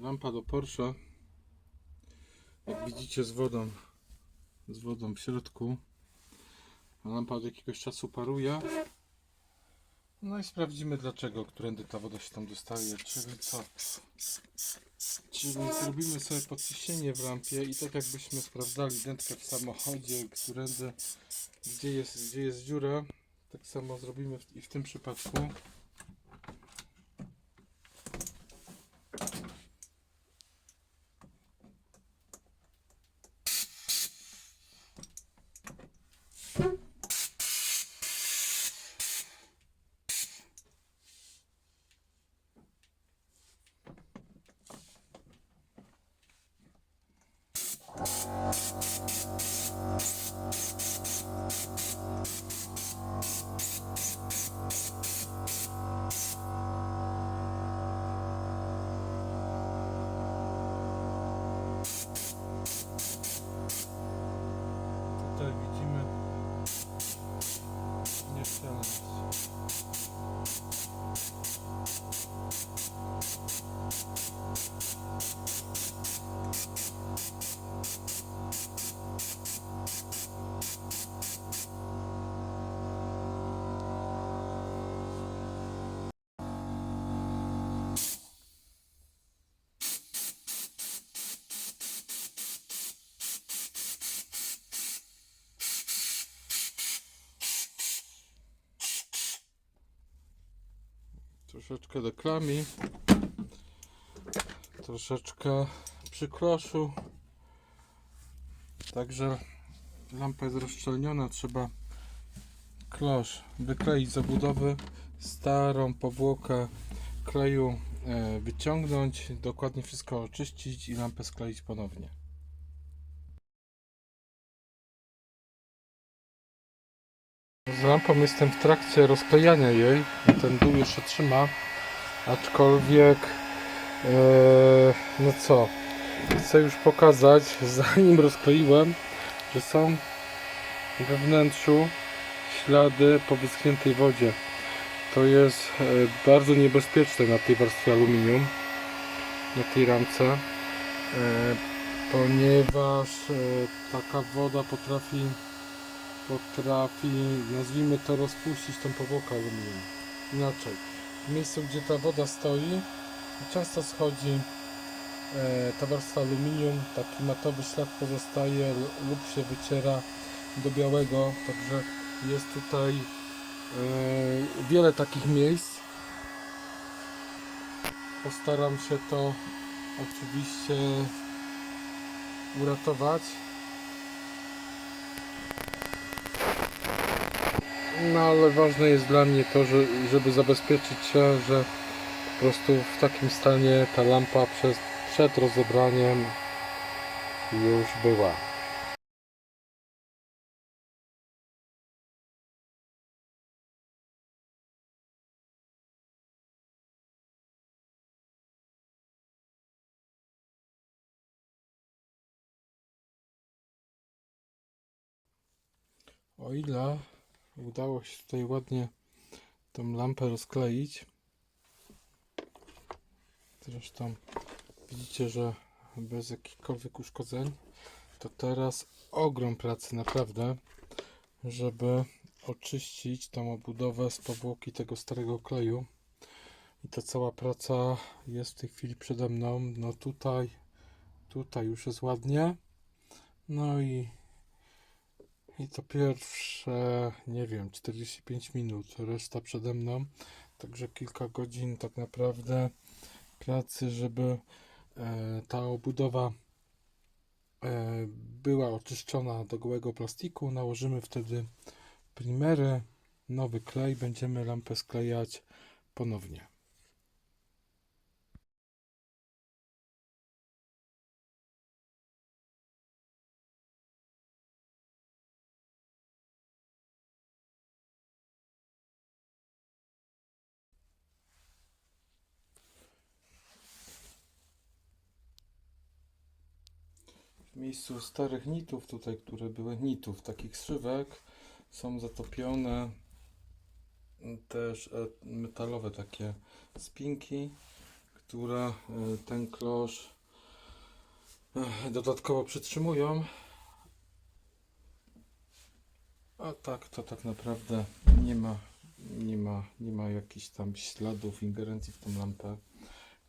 lampa do Porsche. Jak widzicie z wodą, z wodą w środku. Lampa od jakiegoś czasu paruje. No i sprawdzimy dlaczego, którędy ta woda się tam dostaje, czyli co? Czyli zrobimy sobie podciśnienie w lampie i tak jakbyśmy sprawdzali dętkę w samochodzie, którędy, gdzie jest, gdzie jest dziura, tak samo zrobimy w, i w tym przypadku. Tutaj Troszeczkę reklamy. Troszeczkę przykroszu. Także lampa jest rozszczelniona. Trzeba klosz wykleić z obudowy. Starą powłokę kleju e, wyciągnąć. Dokładnie wszystko oczyścić i lampę skleić ponownie. Z lampą jestem w trakcie rozklejania jej. Ten dół jeszcze trzyma, aczkolwiek e, no co, chcę już pokazać, zanim rozkleiłem, że są we wnętrzu ślady po wyschniętej wodzie. To jest e, bardzo niebezpieczne na tej warstwie aluminium, na tej ramce, e, ponieważ taka woda potrafi potrafi, nazwijmy to, rozpuścić tą powłokę aluminium. Inaczej, w miejscu, gdzie ta woda stoi, często schodzi e, ta warstwa aluminium, taki matowy ślad pozostaje lub się wyciera do białego, także jest tutaj e, wiele takich miejsc. Postaram się to oczywiście uratować. No ale ważne jest dla mnie to, że, żeby zabezpieczyć się, że po prostu w takim stanie ta lampa przez, przed rozebraniem już była. O ile udało się tutaj ładnie tą lampę rozkleić. Zresztą widzicie, że bez jakichkolwiek uszkodzeń. To teraz ogrom pracy naprawdę, żeby oczyścić tą obudowę z powłoki tego starego kleju. I ta cała praca jest w tej chwili przede mną. No tutaj, tutaj już jest ładnie. No i i to pierwsze, nie wiem, 45 minut, reszta przede mną. Także kilka godzin tak naprawdę pracy, żeby e, ta obudowa e, była oczyszczona do gołego plastiku. Nałożymy wtedy primery, nowy klej, będziemy lampę sklejać ponownie. Miejscu starych nitów tutaj, które były nitów, takich szywek, są zatopione też e, metalowe takie spinki, które e, ten klosz e, dodatkowo przytrzymują. A tak to tak naprawdę nie ma, nie ma, nie ma jakichś tam śladów ingerencji w tą lampę.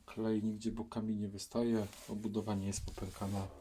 Klej nigdzie bokami nie wystaje, obudowa nie jest popękana.